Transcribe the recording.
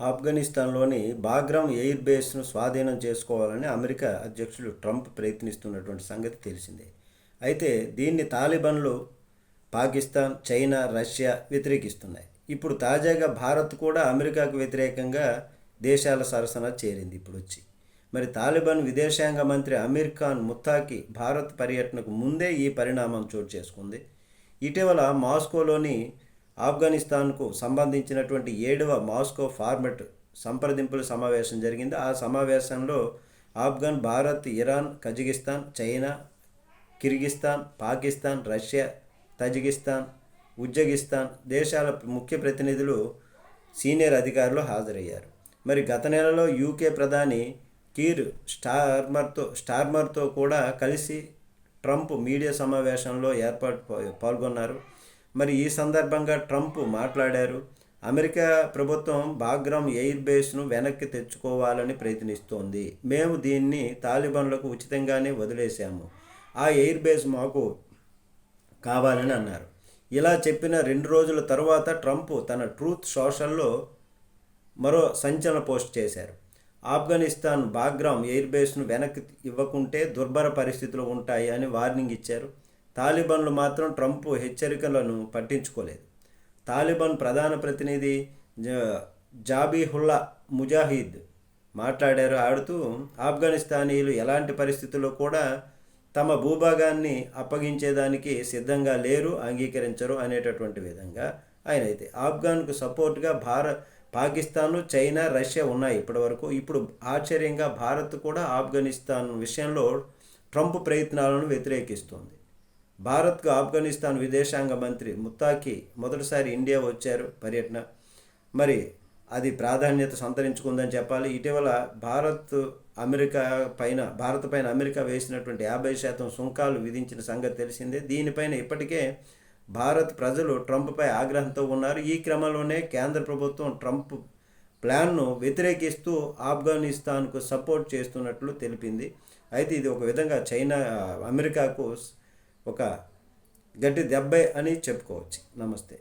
ఆఫ్ఘనిస్తాన్లోని Bagram air బేస్ను స్వాధీనం చేసుకోవాలని America అధ్యక్షుడు ట్రంప్ ప్రయత్నిస్తున్నటువంటి సంగతి తెలిసిందే. అయితే దీన్ని తాలిబన్లు పాకిస్తాన్ చైనా రష్యా వ్యతిరేకిస్తున్నాయి. ఇప్పుడు తాజాగా భారత్ కూడా అమెరికాకు వ్యతిరేకంగా దేశాల సరసన చేరింది ఇప్పుడు వచ్చి మరి తాలిబాన్ విదేశాంగ మంత్రి అమీర్ ఖాన్ ముత్తాకి భారత్ పర్యటనకు ముందే ఈ పరిణామం చోటు చేసుకుంది. ఇటీవల మాస్కోలోని ఆఫ్ఘనిస్తాన్కు సంబంధించినటువంటి ఏడవ మాస్కో ఫార్మెట్ సంప్రదింపుల సమావేశం జరిగింది. ఆ సమావేశంలో Afghan Bharat Iran Kazakhstan China Kyrgyzstan Pakistan Russia Tajikistan Uzbekistan దేశాల ముఖ్య ప్రతినిధులు సీనియర్ అధికారులు హాజరయ్యారు. మరి గత నెలలో యూకే ప్రధాని కీర్ స్టార్మర్తో స్టార్మర్తో కూడా కలిసి ట్రంప్ మీడియా సమావేశంలో ఏర్పాటు పాల్గొన్నారు. మరి ఈ సందర్భంగా ట్రంప్ మాట్లాడారు. అమెరికా ప్రభుత్వం బాగ్రామ్ ఎయిర్ బేస్ను వెనక్కి తెచ్చుకోవాలని ప్రయత్నిస్తోంది. మేము దీన్ని తాలిబాన్లకు ఉచితంగానే వదిలేశాము. ఆ ఎయిర్ బేస్ మాకు కావాలని అన్నారు. ఇలా చెప్పిన రెండు రోజుల తర్వాత ట్రంప్ తన ట్రూత్ సోషల్లో మరో సంచలన పోస్ట్ చేశారు. ఆఫ్ఘనిస్తాన్ బాగ్రామ్ ఎయిర్ బేస్ను వెనక్కి ఇవ్వకుంటే దుర్భర పరిస్థితులు ఉంటాయి అని వార్నింగ్ ఇచ్చారు. తాలిబాన్లు మాత్రం ట్రంప్ హెచ్చరికలను పట్టించుకోలేదు. తాలిబాన్ ప్రధాన ప్రతినిధి జాబీహుల్లా ముజాహిద్ మాట్లాడారు. ఆడుతూ ఆఫ్ఘనిస్తానీలు ఎలాంటి పరిస్థితుల్లో కూడా తమ భూభాగాన్ని అప్పగించేదానికి సిద్ధంగా లేరు అంగీకరించరు అనేటటువంటి విధంగా ఆయన అయితే ఆఫ్ఘన్కు సపోర్ట్గా భారత్ పాకిస్తాన్ చైనా రష్యా ఉన్నాయి ఇప్పటివరకు. ఇప్పుడు ఆశ్చర్యంగా భారత్ కూడా ఆఫ్ఘనిస్తాన్ విషయంలో ట్రంప్ ప్రయత్నాలను వ్యతిరేకిస్తుంది. భారత్కు ఆఫ్ఘనిస్తాన్ విదేశాంగ మంత్రి ముత్తాకి మొదటిసారి ఇండియా వచ్చారు పర్యటన. మరి అది ప్రాధాన్యత సంతరించుకుందని చెప్పాలి. ఇటీవల భారత్ అమెరికా పైన భారత్ పైన అమెరికా వేసినటువంటి యాభై శాతం సుంకాలు విధించిన సంగతి తెలిసిందే. దీనిపైన ఇప్పటికే భారత్ ప్రజలు ట్రంప్పై ఆగ్రహంతో ఉన్నారు. ఈ క్రమంలోనే కేంద్ర ప్రభుత్వం ట్రంప్ ప్లాన్ను వ్యతిరేకిస్తూ ఆఫ్ఘనిస్తాన్కు సపోర్ట్ చేస్తున్నట్లు తెలిపింది. అయితే ఇది ఒక విధంగా చైనా అమెరికాకు ఒక గట్టి దెబ్బే అని చెప్పుకోవచ్చు. నమస్తే.